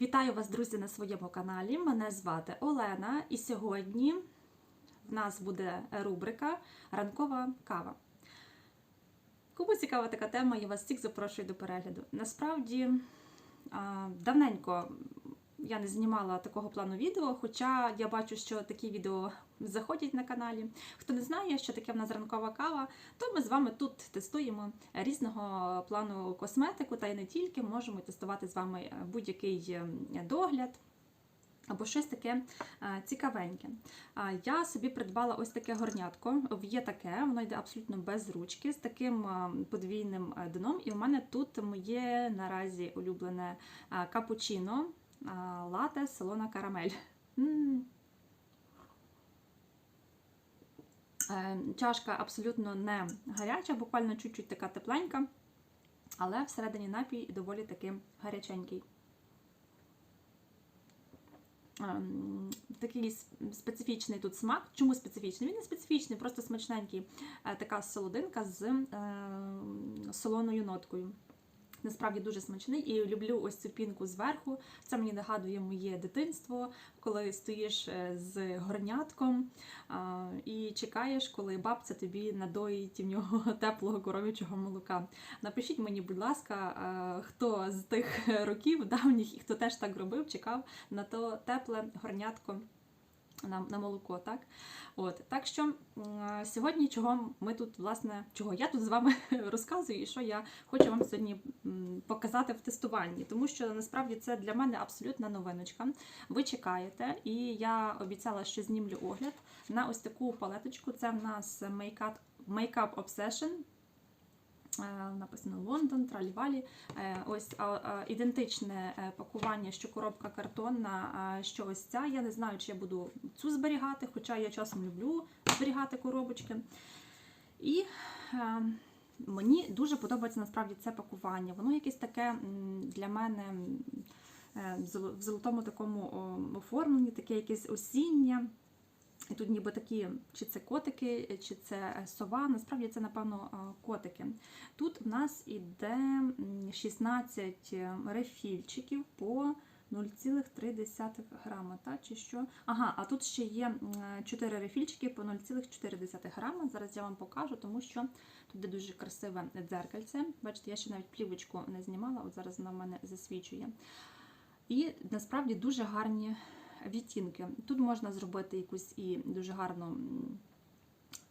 Вітаю вас, друзі, на своєму каналі. Мене звати Олена, і сьогодні в нас буде рубрика Ранкова кава. Кому цікава така тема, я вас всіх запрошую до перегляду. Насправді, давненько я не знімала такого плану відео, хоча я бачу, що такі відео заходять на каналі. Хто не знає, що таке в нас ранкова кава, то ми з вами тут тестуємо різного плану косметику, та й не тільки можемо тестувати з вами будь-який е, догляд. Або щось таке е, цікавеньке. Я собі придбала ось таке горнятко. Є таке, воно йде абсолютно без ручки, з таким е, подвійним дном. І в мене тут моє наразі улюблене капучино, лате, солона карамель. М. Е, Чашка абсолютно не гаряча, буквально чуть-чуть така тепленька, але всередині напій доволі таки гаряченький. Ем, Такий специфічний тут смак. Чому специфічний? Він не специфічний, просто смачненький. Е, Така солодинка з е, солоною ноткою. Насправді дуже смачний і люблю ось цю пінку зверху. Це мені нагадує моє дитинство, коли стоїш е, з горнятком і чекаєш, коли бабця тобі надоїть в нього теплого коров'ячого молока. Напишіть мені, будь ласка, хто з тих років давніх і хто теж так робив, чекав на то тепле горнятко. На, на молоко, так? От, так що сьогодні, чого ми тут, власне, чого я тут з вами розказую, і що я хочу вам сьогодні показати в тестуванні, тому що насправді це для мене абсолютна новиночка. Ви чекаєте, і я обіцяла, що знімлю огляд на ось таку палеточку. Це в нас Makeup, Obsession. Е, Написано Лондон, Тралівалі. Е, Ось ідентичне е, пакування, що коробка картонна, що ось ця. Я не знаю, чи я буду цю зберігати, хоча я часом люблю зберігати коробочки. І мені дуже подобається насправді це пакування. Воно якесь таке для мене в золотому такому оформленні, таке якесь осіннє. І тут ніби такі, чи це котики, чи це е, сова. Насправді це, напевно, е, котики. Тут в нас іде 16 рефільчиків по 0,3 грама, та, чи що? Ага, а тут ще є 4 рефільчики по 0,4 грама. Зараз я вам покажу, тому що тут дуже красиве дзеркальце. Бачите, я ще навіть плівочку не знімала, от зараз вона в мене засвічує. І насправді дуже гарні відтінки. Тут можна зробити якусь і дуже гарну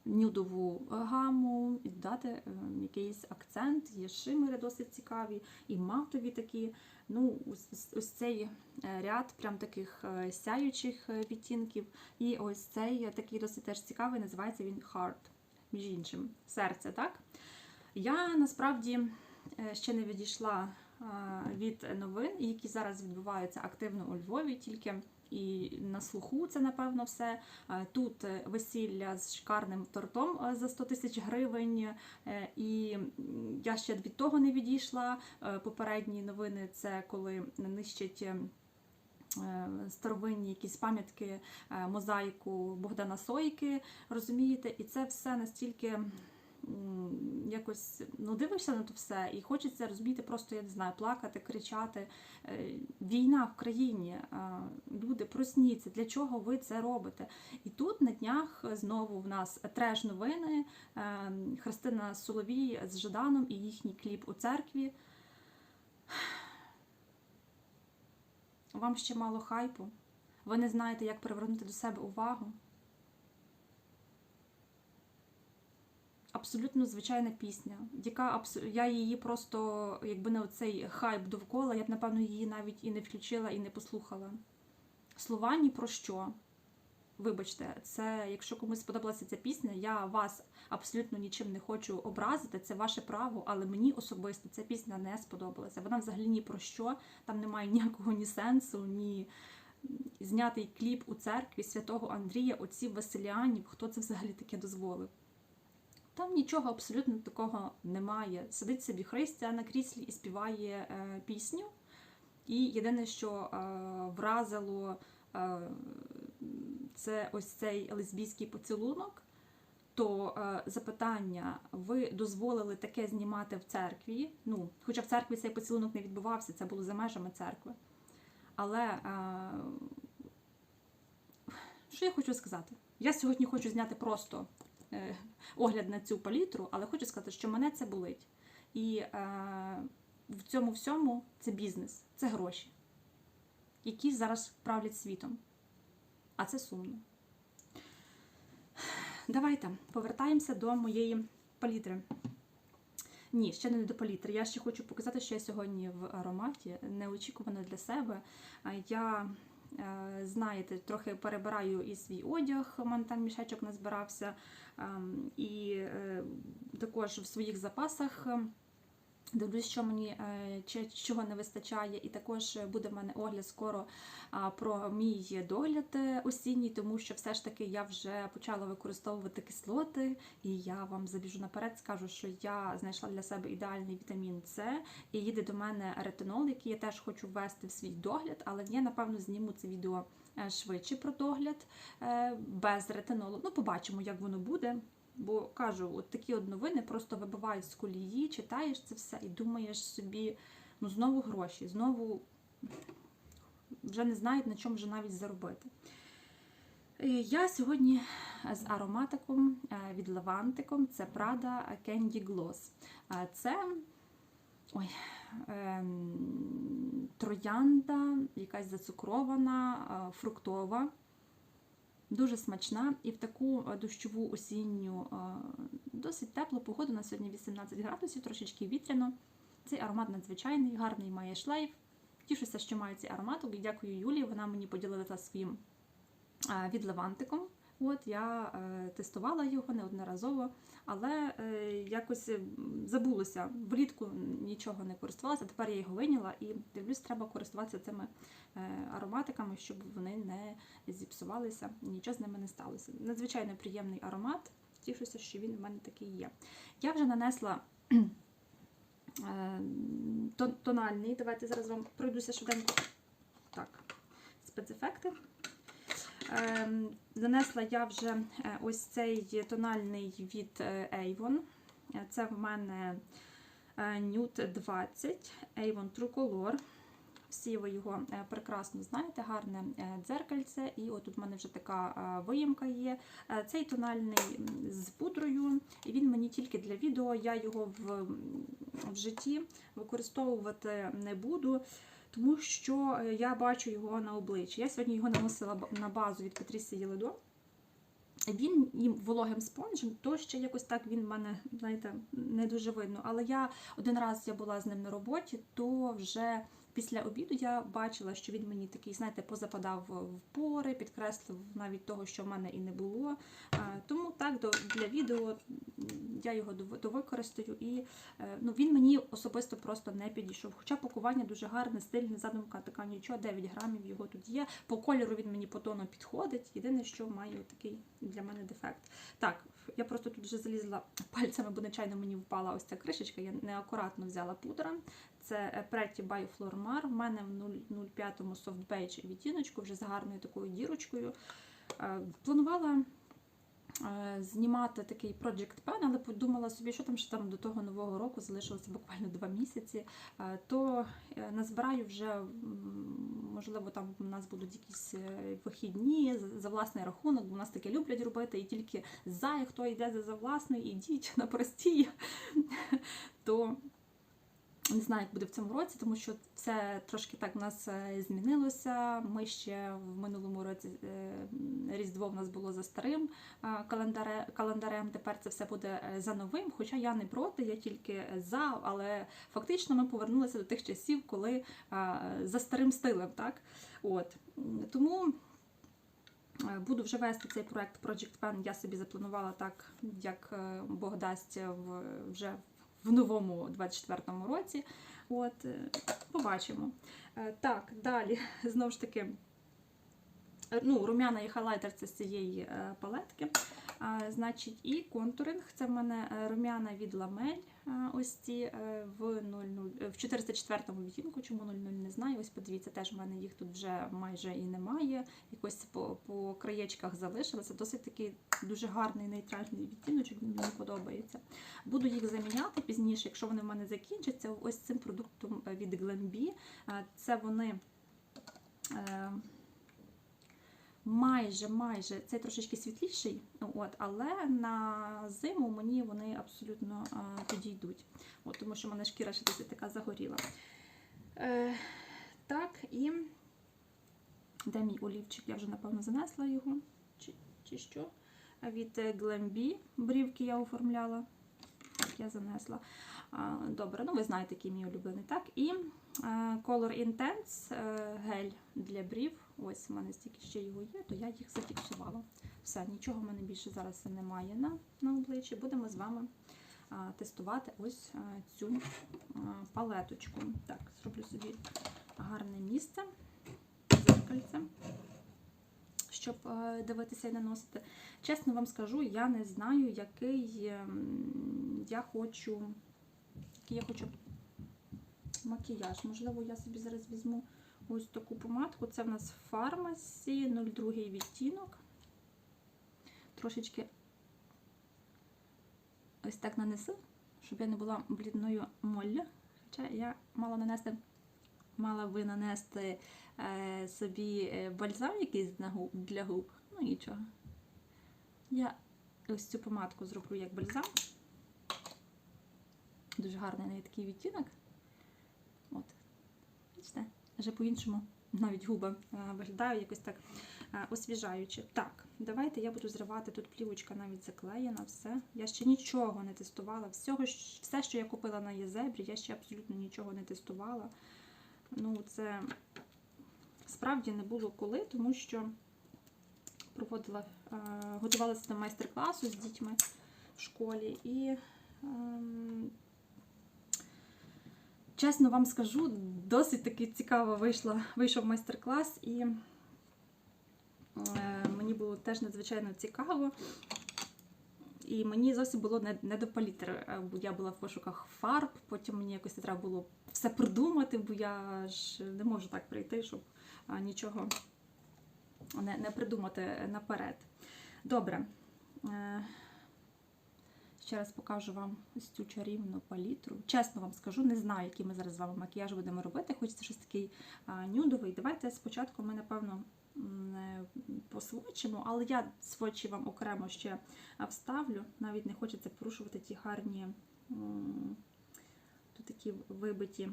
нюдову гаму, і додати е, якийсь акцент, є шимери досить цікаві, і матові такі. Ну, ось, ось цей е, ряд прям таких е, сяючих е, відтінків. І ось цей е, такий досить теж цікавий, називається він Heart, між іншим, серце, так? Я насправді е, ще не відійшла е, від новин, які зараз відбуваються активно у Львові, тільки і на слуху це напевно все. Е, Тут е, весілля з шикарним тортом е, за 100 тисяч гривень, е, і я ще від того не відійшла. Е, Попередні новини це коли нищать. е, е, Старовинні якісь пам'ятки, е, мозаїку Богдана Сойки, розумієте, і це все настільки якось ну, дивишся на то все, і хочеться розуміти, просто я не знаю, плакати, кричати. Е, Війна в країні, е, люди, просніться, для чого ви це робите? І тут на днях знову в нас треш новини. е, Христина Соловій з Жаданом і їхній кліп у церкві. Вам ще мало хайпу. Ви не знаєте, як привернути до себе увагу. Абсолютно звичайна пісня, яка я її просто, якби не оцей хайп довкола, я б, напевно, її навіть і не включила, і не послухала. Слова ні про що. Вибачте, це якщо комусь сподобалася ця пісня, я вас абсолютно нічим не хочу образити, це ваше право, але мені особисто ця пісня не сподобалася. Вона взагалі ні про що, там немає ніякого ні сенсу, ні знятий кліп у церкві святого Андрія, отців Василіанів. Хто це взагалі таке дозволив? Там нічого абсолютно такого немає. Сидить собі Христя на кріслі і співає е, пісню. І єдине, що е, вразило, е, це ось цей лесбійський поцілунок. То запитання, ви дозволили таке знімати в церкві? Ну, хоча в церкві цей поцілунок не відбувався, це було за межами церкви. Але що я хочу сказати? Я сьогодні хочу зняти просто огляд на цю палітру, але хочу сказати, що мене це болить. І е, в цьому всьому це бізнес, це гроші, які зараз правлять світом. А це сумно. Давайте повертаємося до моєї палітри. Ні, ще не до палітри. Я ще хочу показати, що я сьогодні в ароматі неочікувано для себе. Я, е, знаєте, трохи перебираю і свій одяг, там мішечок назбирався, ем, і е, також в своїх запасах. Дивлюсь, що мені е, чого не вистачає, і також буде в мене огляд скоро про мій догляд е, осінній, тому що все ж таки я вже почала використовувати кислоти, і я вам забіжу наперед, скажу, що я знайшла для себе ідеальний вітамін С, і їде до мене ретинол, який я теж хочу ввести в свій догляд, але я напевно зніму це відео е, швидше про догляд без ретинолу. Ну, побачимо, як воно буде. Бо кажу, от такі от новини просто вибивають з колії, читаєш це все і думаєш собі, ну знову гроші, знову вже не знають, на чому вже навіть заробити. Е, Я сьогодні з ароматиком е, від Левантиком, це Prada Candy Gloss. Е, Це ой, ем, троянда, якась зацукрована, фруктова. Дуже смачна і в таку е, дощову осінню е, досить теплу погоду. На сьогодні 18 градусів, трошечки вітряно. Цей аромат надзвичайний, гарний має шлейф. Тішуся, що маю цей ароматок. І дякую Юлії. Вона мені поділилася своїм відливантиком. від Левантиком. От я е, тестувала його неодноразово, але е, якось забулося. Влітку нічого не користувалася. Тепер я його виняла і дивлюсь, треба користуватися цими е, ароматиками, щоб вони не зіпсувалися, нічого з ними не сталося. Надзвичайно приємний аромат. Тішуся, що він в мене такий є. Я вже нанесла тон- тональний. Давайте зараз вам пройдуся швиденько. Так, спецефекти. Ем, Занесла я вже е, ось цей тональний від е, Avon. Е, Це в мене Nude 20 Avon True Color. Всі ви його прекрасно знаєте, гарне дзеркальце, і отут в мене вже така виїмка є. Цей тональний з пудрою, і він мені тільки для відео. Я його в, в житті використовувати не буду, тому що е, я бачу його на обличчі. Я сьогодні його наносила на базу від Патрісі Єледо. Він їм вологим спонжем, то ще якось так він в мене, знаєте, не дуже видно. Але я один раз я була з ним на роботі, то вже після обіду я бачила, що він мені такий, знаєте, позападав в пори, підкреслив навіть того, що в мене і не було. Тому так для відео я його дов- довикористаю, і е, ну, він мені особисто просто не підійшов. Хоча пакування дуже гарне, стильне, задумка така нічого, 9 грамів його тут є. По кольору він мені по тону підходить. Єдине, що має такий для мене дефект. Так, я просто тут вже залізла пальцями, бо нечайно мені впала ось ця кришечка. Я неакуратно взяла пудра. Це е, Pretty by Flormar. В мене в 0,05 soft beige відтіночку, вже з гарною такою дірочкою. Е, Планувала знімати такий Project Pen, але подумала собі, що там ще там до того нового року залишилося буквально два місяці. Е, То е, назбираю вже, можливо, там у нас будуть якісь е, вихідні за- власний рахунок, бо у нас таке люблять робити, і тільки за, і хто йде за власний, ідіть на простій. То не знаю, як буде в цьому році, тому що це трошки так в нас е, змінилося. Ми ще в минулому році е, Різдво в нас було за старим е, календарем. Тепер це все буде за новим. Хоча я не проти, я тільки за, але фактично ми повернулися до тих часів, коли за старим стилем, так от тому. Буду вже вести цей проект Project Pen. Я собі запланувала так, як Бог дасть вже в новому 24-му році. От, е, побачимо. Е, Так, далі, знову ж таки, е, ну, рум'яна і хайлайтер це з цієї палетки. Значить, і контуринг. Це в мене е, рум'яна від ламель. е, Ось ці е, в 00, е, в 404-му відтінку, чому 00 не знаю. Ось подивіться, теж в мене їх тут вже майже і немає. Якось по, по краєчках залишилося. Досить такий дуже гарний нейтральний відтіночок, мені подобається. Буду їх заміняти пізніше, якщо вони в мене закінчаться. Ось цим продуктом від Glenbee. Це вони майже, майже цей трошечки світліший, от, але на зиму мені вони абсолютно е, підійдуть. От, тому що в мене шкіра ще досить така загоріла. Е, так, і де мій олівчик? Я вже, напевно, занесла його. Чи, чи що? Від Glambi брівки я оформляла. Так, я занесла. Добре, ну ви знаєте, який мій улюблений. Так, і е, Color Intense е, гель для брів. Ось у мене стільки ще його є, то я їх зафіксувала. Все, нічого в мене більше зараз немає на, на обличчі. Будемо з вами а, тестувати ось а, цю а, палеточку. Так, зроблю собі гарне місце, зеркальце, щоб е, дивитися і наносити. Чесно вам скажу, я не знаю, який ем, я хочу, який я хочу макіяж. Можливо, я собі зараз візьму ось таку помадку. Це в нас фармасі 02 відтінок. Трошечки ось так нанесу, щоб я не була блідною моллю. Хоча я мала нанести, мала би нанести е, собі е, бальзам якийсь для губ. Ну нічого. Я ось цю помадку зроблю як бальзам. Дуже гарний такий відтінок. Бачите? Вже по-іншому навіть губи е, виглядають якось так е, освіжаюче. Так, давайте я буду зривати тут плівочка навіть заклеєна, все. Я ще нічого не тестувала. Всього, все, що я купила на Єзебрі, я ще абсолютно нічого не тестувала. Ну, це справді не було коли, тому що проводила, е, готувалася до майстер-класу з дітьми в школі і. Чесно вам скажу, досить таки цікаво вийшла, вийшов майстер-клас, і е, мені було теж надзвичайно цікаво. І мені зовсім було не, не до палітри. Е, Я була в пошуках фарб, потім мені якось треба було все придумати, бо я ж не можу так прийти, щоб нічого не, не придумати наперед. Добре. Ще раз покажу вам ось цю чарівну палітру. Чесно вам скажу, не знаю, який ми зараз з вами макіяж будемо робити. Хочеться щось такий нюдовий. Давайте спочатку ми, напевно, е, посвочимо, але я свочі вам окремо ще вставлю. Навіть не хочеться порушувати ті гарні тут такі вибиті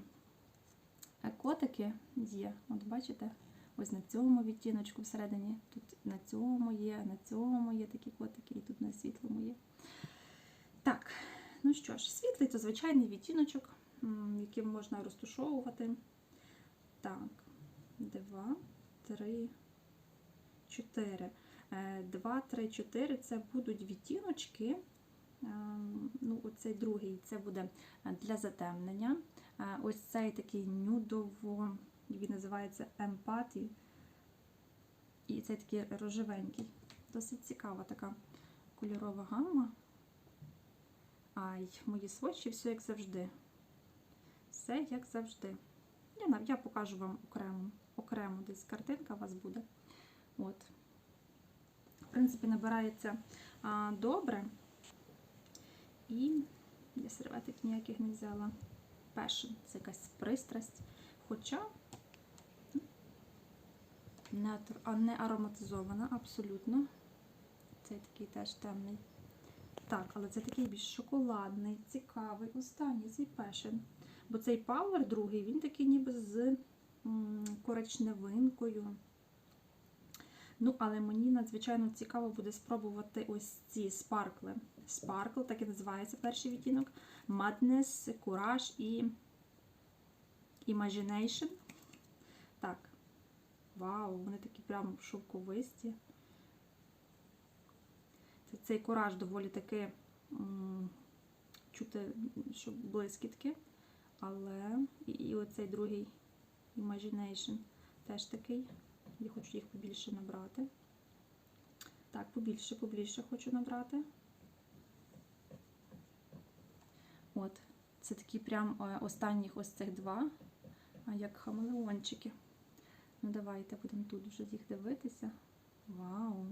е, котики є. От бачите? Ось на цьому відтіночку всередині, тут на цьому є, на цьому є такі котики, і тут на світлому є. Так, ну що ж, світлий то звичайний відтіночок, яким можна розтушовувати. Так, два, три, чотири. Е, Два, три, чотири це будуть відтіночки. Ем, Ну, оцей другий це буде для затемнення. Е, Ось цей такий нюдово, він називається емпатій. І цей такий рожевенький. Досить цікава така кольорова гамма. Ай, мої свочі, все як завжди. Все як завжди. Я, я покажу вам окремо, окремо десь картинка у вас буде. От. В принципі, набирається а, добре. І я серветик ніяких не взяла. Passion – це якась пристрасть. Хоча а не ароматизована абсолютно. Цей такий теж темний. Так, але це такий більш шоколадний, цікавий, останній цей пешен. Бо цей пауер другий, він такий ніби з коричневинкою. Ну, але мені надзвичайно цікаво буде спробувати ось ці спаркли. Sparkle, так і називається перший відтінок. Madness, Courage і Imagination. Так. Вау, вони такі прямо шовковисті. Це- Цей кораж доволі таки чути, що блискітки. Але і, і оцей другий Imagination теж такий. Я хочу їх побільше набрати. Так, побільше, побільше хочу набрати. От, це такі прям е, останніх ось цих два, як хамелеончики. Ну, давайте будемо тут вже їх дивитися. Вау!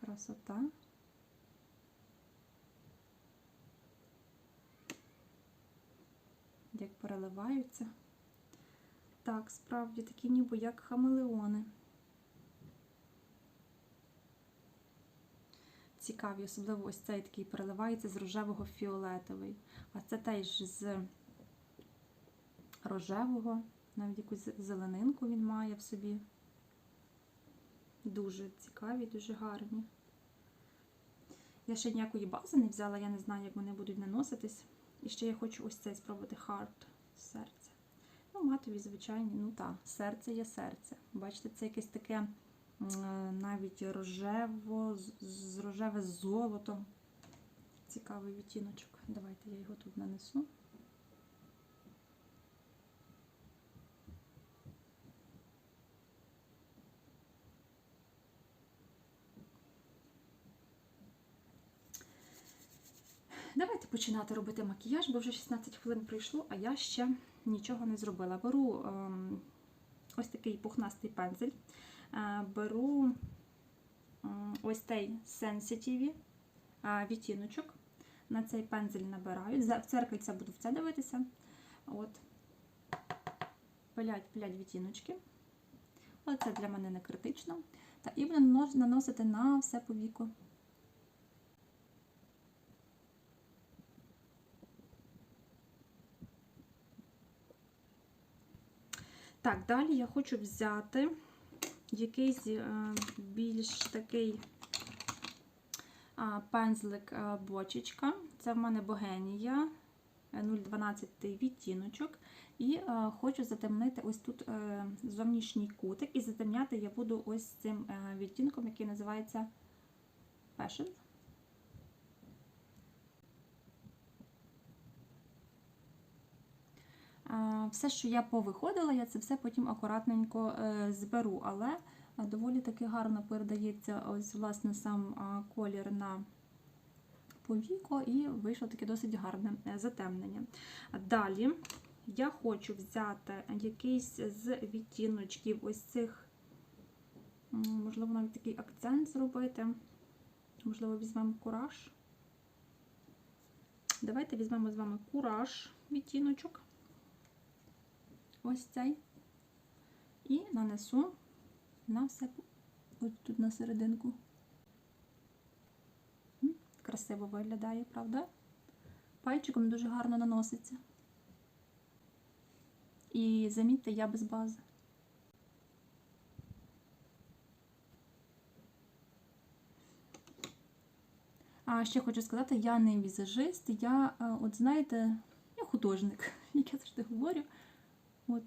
Красота. Як переливаються. Так, справді такі ніби як хамелеони. Цікаві, особливо ось цей такий переливається з рожевого в фіолетовий. А це теж з рожевого, навіть якусь зеленинку він має в собі. Дуже цікаві, дуже гарні. Я ще ніякої бази не взяла, я не знаю, як вони будуть наноситись. І ще я хочу ось цей спробувати Heart серце. Ну, матові, звичайні, ну так, серце є серце. Бачите, це якесь таке е, навіть рожево, з- рожеве з золотом. Цікавий відтіночок. Давайте я його тут нанесу. Давайте починати робити макіяж, бо вже 16 хвилин пройшло, а я ще нічого не зробила. Беру ем, ось такий пухнастий пензель, е, беру ось цей Sensitive е, відтіночок. На цей пензель набираю. В церкальце буду в це дивитися. От. Пилять, пилять відтіночки. Але це для мене не критично. Та, і буду наносити на все повіко. Так, далі я хочу взяти якийсь е, більш такий пензлик е, бочечка. Це в мене Богенія е, 012 відтіночок. І е, хочу затемнити ось тут е, зовнішній кутик. І затемняти я буду ось цим е, відтінком, який називається Passion. Все, що я повиходила, я це все потім акуратненько е, зберу, але е, доволі таки гарно передається ось власне сам колір на повіко, і вийшло таке досить гарне е, затемнення. Далі я хочу взяти якийсь з відтіночків ось цих, можливо, навіть такий акцент зробити. Можливо, візьмемо кураж. Давайте візьмемо з вами кураж відтіночок ось цей. І нанесу на все ось тут на серединку. Красиво виглядає, правда? Пальчиком дуже гарно наноситься. І замітьте, я без бази. А ще хочу сказати, я не візажист, я, е, от знаєте, я художник, як я завжди говорю. От.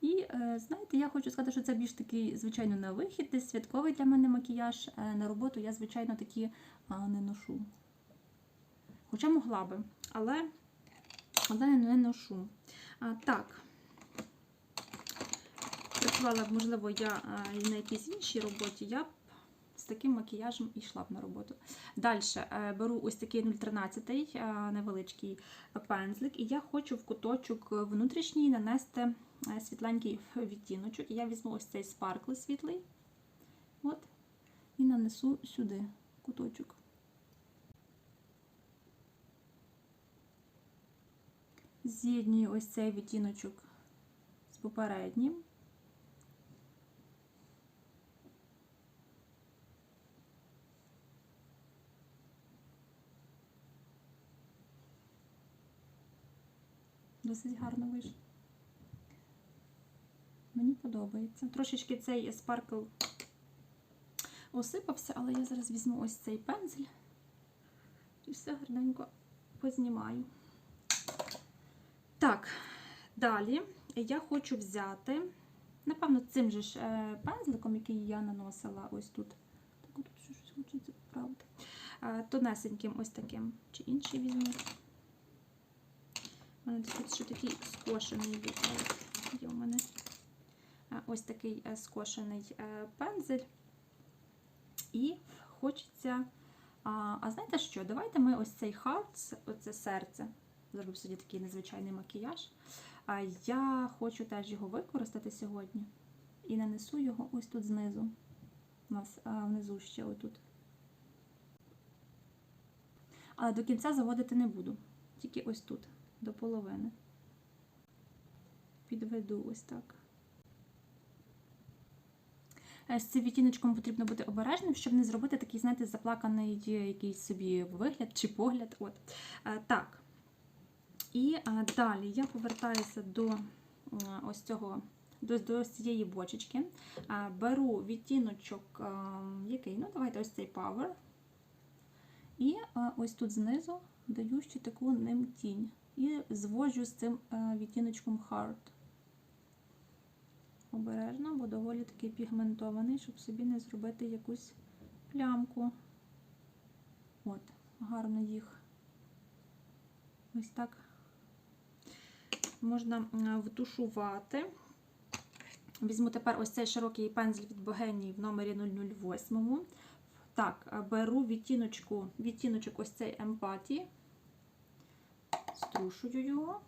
І е, знаєте, я хочу сказати, що це більш такий, звичайно, на вихід, десь святковий для мене макіяж. Е, на роботу я, звичайно, такі не ношу. Хоча могла би, але, але не ношу. А, так. Працювала, можливо, я і на якійсь іншій роботі, я таким макіяжем йшла б на роботу. Далі е, беру ось такий 013 е, невеличкий пензлик, і я хочу в куточок внутрішній нанести е, світленький відтіночок. І я візьму ось цей спаркл світлий. От, і нанесу сюди куточок. З'єднюю ось цей відтіночок з попереднім. Досить гарно вийшло. Мені подобається. Трошечки цей спаркл осипався, але я зараз візьму ось цей пензель і все гарненько познімаю. Так, далі я хочу взяти, напевно, цим же ж е, пензликом, який я наносила ось тут. Так, от щось хочеться поправити. Е, Тонесеньким ось таким, чи інший візьму. Тут ще такий скошений є. У мене е, ось такий е, скошений е, пензель. І хочеться. А, знаєте що? Давайте ми ось цей hearts, оце серце. Зробив собі такий незвичайний макіяж. Я хочу теж його використати сьогодні. І нанесу його ось тут знизу. У нас а, внизу ще отут. Але до кінця заводити не буду. Тільки ось тут, до половини. підведу ось так. Е, З цим відтіночком потрібно бути обережним, щоб не зробити такий, знаєте, заплаканий е, якийсь собі вигляд чи погляд. От. Е, Так. І далі я повертаюся до ось цього, до, до цієї бочечки. Беру відтіночок, який, ну, давайте ось цей Power. І ось тут знизу даю ще таку ним тінь. І зводжу з цим е, відтіночком Heart. Обережно, бо доволі такий пігментований, щоб собі не зробити якусь плямку. От, гарно їх ось так можна втушувати. Візьму тепер ось цей широкий пензель від Богенії в номері 008. Так, е, беру відтіночку, відтіночок ось цей емпатії, струшую його.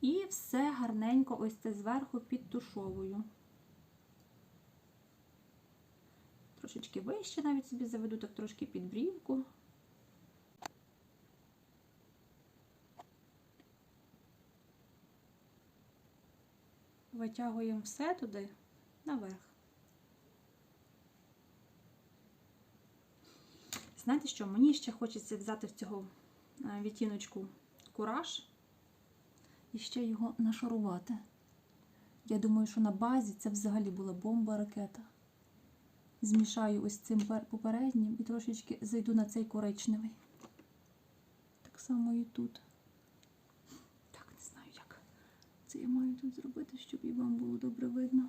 І все гарненько ось це зверху підтушовую. Трошечки вище навіть собі заведу, так трошки під брівку. Витягуємо все туди наверх. Знаєте що? Мені ще хочеться взяти в цього е, відтіночку кураж і ще його нашарувати. Я думаю, що на базі це взагалі була бомба ракета. Змішаю ось цим попереднім і трошечки зайду на цей коричневий. Так само і тут. Так, не знаю, як це я маю тут зробити, щоб і вам було добре видно.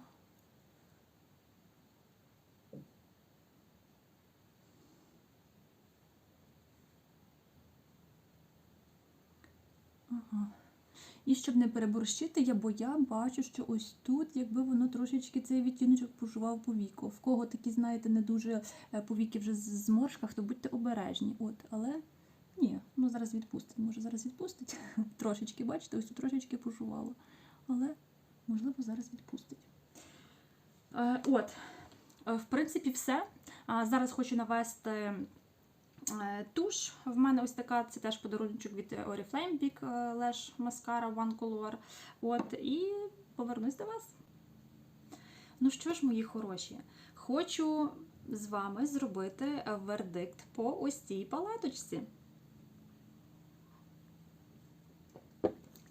Ага. І щоб не переборщити, я, бо я бачу, що ось тут, якби воно трошечки цей відтіночок пожував по віку. В кого такі, знаєте, не дуже е, повіки вже зморшках, то будьте обережні. От, але ні, ну зараз відпустить. Може, зараз відпустить. Трошечки, бачите, ось тут трошечки пожувало. Але, можливо, зараз відпустить. Е, от, е, в принципі, все. Зараз хочу навести туш. В мене ось така, це теж подарунок від Oriflame Big е, Lash Mascara One Color. От, і повернусь до вас. Ну що ж, мої хороші, хочу з вами зробити вердикт по ось цій палеточці.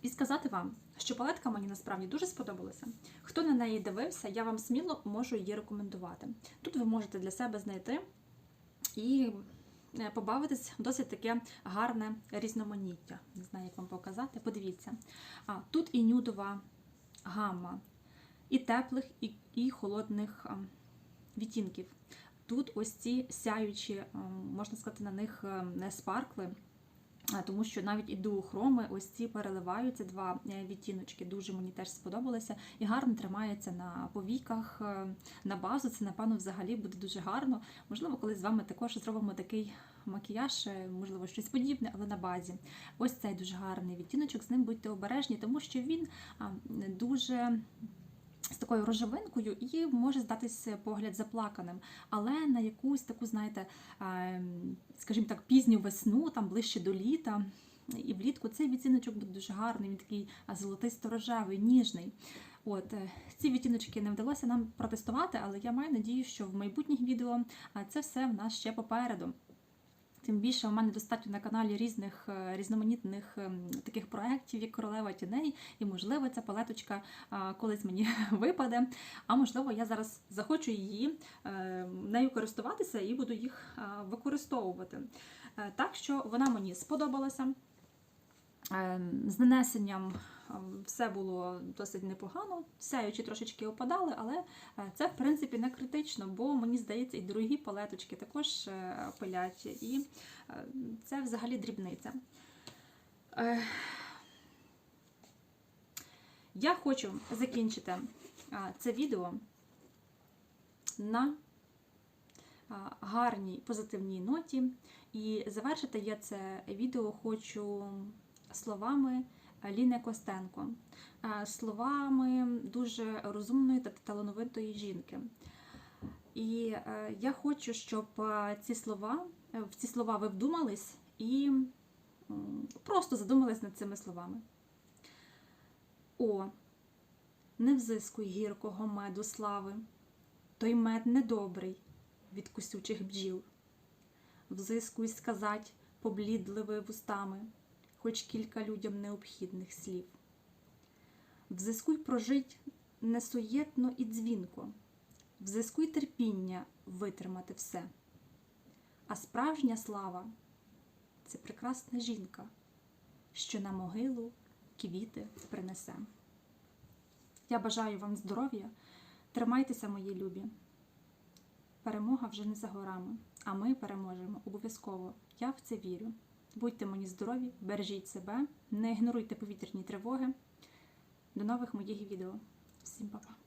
І сказати вам, що палетка мені насправді дуже сподобалася. Хто на неї дивився, я вам сміло можу її рекомендувати. Тут ви можете для себе знайти і е, побавитись досить таке гарне різноманіття. Не знаю, як вам показати. Подивіться. А, тут і нюдова гамма, і теплих, і, і холодних відтінків. Тут ось ці сяючі, а, можна сказати, на них е, не спаркли. Тому що навіть і дуохроми, ось ці переливаються два е, відтіночки. Дуже мені теж сподобалося і гарно тримається на повіках, е, на базу. Це, напевно, взагалі буде дуже гарно. Можливо, колись з вами також зробимо такий макіяж, е, можливо, щось подібне, але на базі. Ось цей дуже гарний відтіночок. З ним будьте обережні, тому що він дуже. З такою рожевинкою і може здатися погляд заплаканим, але на якусь таку, знаєте, ем, скажімо так, пізню весну, там ближче до літа. І влітку цей відтіночок буде дуже гарний, він такий золотисто-рожевий, ніжний. От е, ці відтіночки не вдалося нам протестувати, але я маю надію, що в майбутніх відео це все в нас ще попереду. Тим більше у мене достатньо на каналі різних е, різноманітних ем, таких проєктів, як королева тіней, і можливо ця палеточка колись мені випаде. А можливо, я зараз захочу її е, нею користуватися і буду їх використовувати. Е, Так що вона мені сподобалася. Е, З нанесенням е, все було досить непогано. Сяючі трошечки опадали, але е, це в принципі не критично, бо мені здається, і дорогі палеточки також е, пилять, і е, це взагалі дрібниця. Я хочу закінчити це відео на гарній позитивній ноті. І завершити я це відео хочу словами Ліни Костенко, Е, словами дуже розумної та талановитої жінки. І е, я хочу, щоб е, ці слова, в ці слова ви вдумались і просто задумались над цими словами. О, не взискуй гіркого меду слави, той мед недобрий від кусючих бджіл. Взискуй сказать поблідливи вустами, хоч кілька людям необхідних слів. Взискуй прожить несуєтно і дзвінко, взискуй терпіння витримати все. А справжня слава це прекрасна жінка, що на могилу квіти принесе. Я бажаю вам здоров'я, тримайтеся, мої любі. Перемога вже не за горами, а ми переможемо обов'язково. Я в це вірю. Будьте мені здорові, бережіть себе, не ігноруйте повітряні тривоги. До нових моїх відео. Всім па-па!